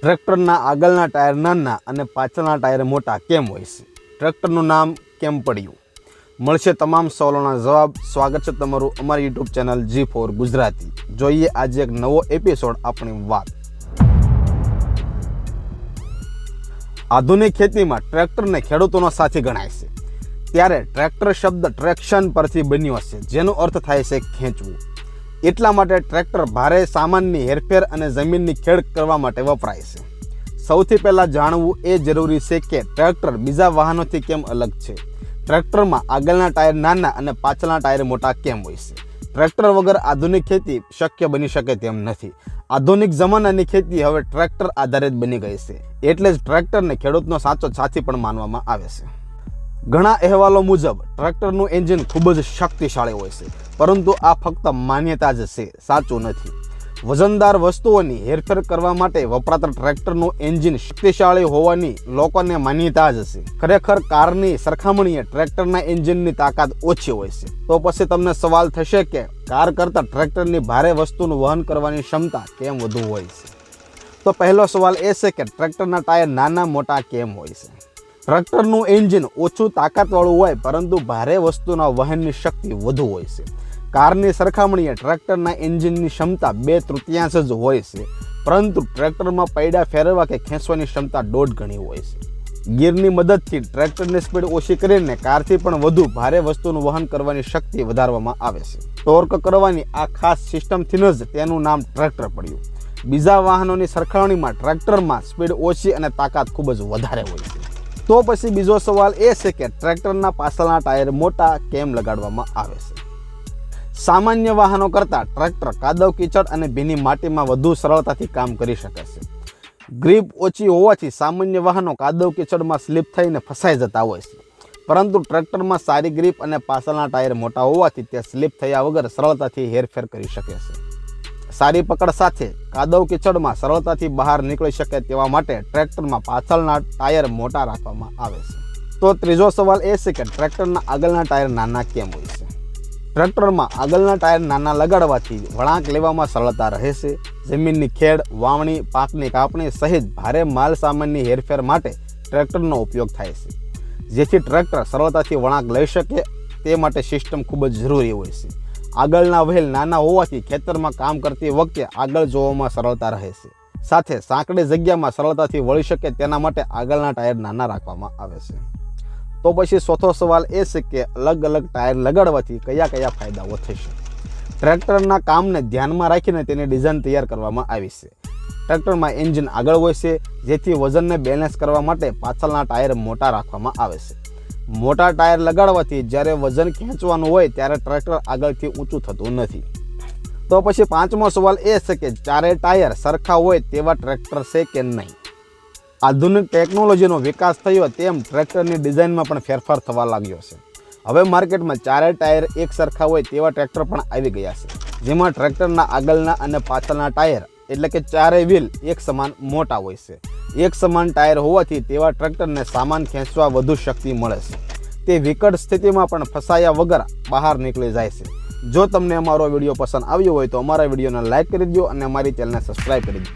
ટ્રેક્ટરના આગળના ટાયર નાના અને પાછળના ટાયર મોટા કેમ હોય છે? ટ્રેક્ટરનું નામ કેમ પડ્યું? મળશે તમામ સવાલોના જવાબ. સ્વાગત છે તમારું અમારી YouTube channel G for Gujarati. જોઈએ આજે એક નવો એપિસોડ આપણી વાત. આધુનિક ખેતીમાં ટ્રેક્ટરને ખેડૂતોનો સાથી ગણાય છે. ત્યારે ટ્રેક્ટર શબ્દ ટ્રેક્શન પરથી બન્યો છે જેનો અર્થ થાય છે ખેંચવું. એટલા માટે ટ્રેક્ટર ભારે સામાનની હેરફેર અને જમીનની ખેડ કરવા માટે વપરાય છે. સૌથી પહેલાં જાણવું એ જરૂરી છે કે ટ્રેક્ટર બીજા વાહનોથી કેમ અલગ છે? ટ્રેક્ટરમાં આગળના ટાયર નાના અને પાછળના ટાયર મોટા કેમ હોય છે? ટ્રેક્ટર વગર આધુનિક ખેતી શક્ય બની શકે તેમ નથી. આધુનિક જમાનાની ખેતી હવે ટ્રેક્ટર આધારિત બની ગઈ છે. એટલે જ ટ્રેક્ટરને ખેડૂતનો સાચો સાથી પણ માનવામાં આવે છે. ઘણા અહેવાલો મુજબ, ટ્રેક્ટરનું એન્જિન ખૂબ જ શક્તિશાળી હોય છે, પરંતુ આ ફક્ત માન્યતા જ છે, સાચું નથી. વજનદાર વસ્તુઓની હેરફેર કરવા માટે વપરાતા ટ્રેક્ટરનું એન્જિન શક્તિશાળી હોવાની લોકોને માન્યતા જ છે. ખરેખર કારની સરખામણીએ ટ્રેક્ટરના એન્જિનની તાકાત ઓછી હોય છે. તો પછી તમને સવાલ થશે કે કાર કરતાં ટ્રેક્ટરની ભારે વસ્તુનું વહન કરવાની ક્ષમતા કેમ વધુ હોય છે? તો પહેલો સવાલ એ છે કે ટ્રેક્ટરના ટાયર નાના, મોટા કેમ હોય છે? ટ્રેક્ટરનું એન્જિન ઓછું તાકાતવાળું હોય, પરંતુ ભારે વસ્તુના વહનની શક્તિ વધુ હોય છે. કારની સરખામણીએ ટ્રેક્ટરના એન્જિનની ક્ષમતા બે તૃતીયાંશ જ હોય છે, પરંતુ ટ્રેક્ટરમાં પૈડા ફેરવવા કે ખેંચવાની ક્ષમતા દોઢ ગણી હોય છે. ગીરની મદદથી ટ્રેક્ટરની સ્પીડ ઓછી કરીને કારથી પણ વધુ ભારે વસ્તુનું વહન કરવાની શક્તિ વધારવામાં આવે છે. ટોર્ક કરવાની આ ખાસ સિસ્ટમથી જ તેનું નામ ટ્રેક્ટર પડ્યું. બીજા વાહનોની સરખામણીમાં ટ્રેક્ટરમાં સ્પીડ ઓછી અને તાકાત ખૂબ જ વધારે હોય છે. તો પછી બીજો સવાલ એ છે કે ટ્રેક્ટરના પાછળના ટાયર મોટા કેમ લગાડવામાં આવે છે? સામાન્ય વાહનો કરતાં ટ્રેક્ટર કાદવ કીચડ અને ભીની માટીમાં વધુ સરળતાથી કામ કરી શકે છે. ગ્રીપ ઓછી હોવાથી સામાન્ય વાહનો કાદવ કીચડમાં સ્લીપ થઈને ફસાઈ જતા હોય છે. પરંતુ ટ્રેક્ટરમાં સારી ગ્રીપ અને પાછળના ટાયર મોટા હોવાથી તે સ્લીપ થયા વગર સરળતાથી હેરફેર કરી શકે છે. સારી પકડ સાથે કાદવ કિચડમાં સરળતાથી બહાર નીકળી શકે તેવા માટે ટ્રેક્ટરમાં પાછળના ટાયર મોટા રાખવામાં આવે છે. તો ત્રીજો સવાલ એ છે કે ટ્રેક્ટરના આગળના ટાયર નાના કેમ હોય છે? ટ્રેક્ટરમાં આગળના ટાયર નાના લગાડવાથી વળાંક લેવામાં સરળતા રહે છે. જમીનની ખેડ, વાવણી, પાકની કાપણી સહિત ભારે માલ સામાનની હેરફેર માટે ટ્રેક્ટરનો ઉપયોગ થાય છે. જેથી ટ્રેક્ટર સરળતાથી વળાંક લઈ શકે તે માટે સિસ્ટમ ખૂબ જ જરૂરી હોય છે. આગળના વહેલ નાના હોવાથી ખેતરમાં કામ કરતી વખતે આગળ જોવામાં સરળતા રહે છે. સાથે સાંકડી જગ્યામાં સરળતાથી વળી શકે તેના માટે આગળના ટાયર નાના રાખવામાં આવે છે. તો પછી ચોથો સવાલ એ છે કે અલગ અલગ ટાયર લગાડવાથી કયા કયા ફાયદાઓ થશે? ટ્રેક્ટરના કામને ધ્યાનમાં રાખીને તેની ડિઝાઇન તૈયાર કરવામાં આવી છે. ટ્રેક્ટરમાં એન્જિન આગળ હોય છે જેથી વજનને બેલેન્સ કરવા માટે પાછળના ટાયર મોટા રાખવામાં આવે છે. મોટા ટાયર લગાડવાથી જ્યારે વજન ખેંચવાનું હોય ત્યારે ટ્રેક્ટર આગળથી ઊંચું થતું નથી. તો પછી પાંચમો સવાલ એ છે કે ચારે ટાયર સરખા હોય તેવા ટ્રેક્ટર છે કે નહીં? આધુનિક ટેકનોલોજીનો વિકાસ થયો તેમ ટ્રેક્ટરની ડિઝાઇનમાં પણ ફેરફાર થવા લાગ્યો છે. હવે માર્કેટમાં ચારે ટાયર એક સરખા હોય તેવા ટ્રેક્ટર પણ આવી ગયા છે. જેમાં ટ્રેક્ટરના આગળના અને પાછળના ટાયર એટલે કે ચારે વ્હીલ એક સમાન મોટા હોય છે. એક સમાન ટાયર હોવાથી તેવા ટ્રેક્ટરને સામાન ખેંચવા વધુ શક્તિ મળે છે. તે વિકટ સ્થિતિમાં પણ ફસાયા વગર બહાર નીકળી જાય છે. જો તમને અમારો વીડિયો પસંદ આવ્યો હોય તો અમારા વિડીયોને લાઇક કરી દો અને અમારી ચેનલને સબસ્ક્રાઈબ કરી દો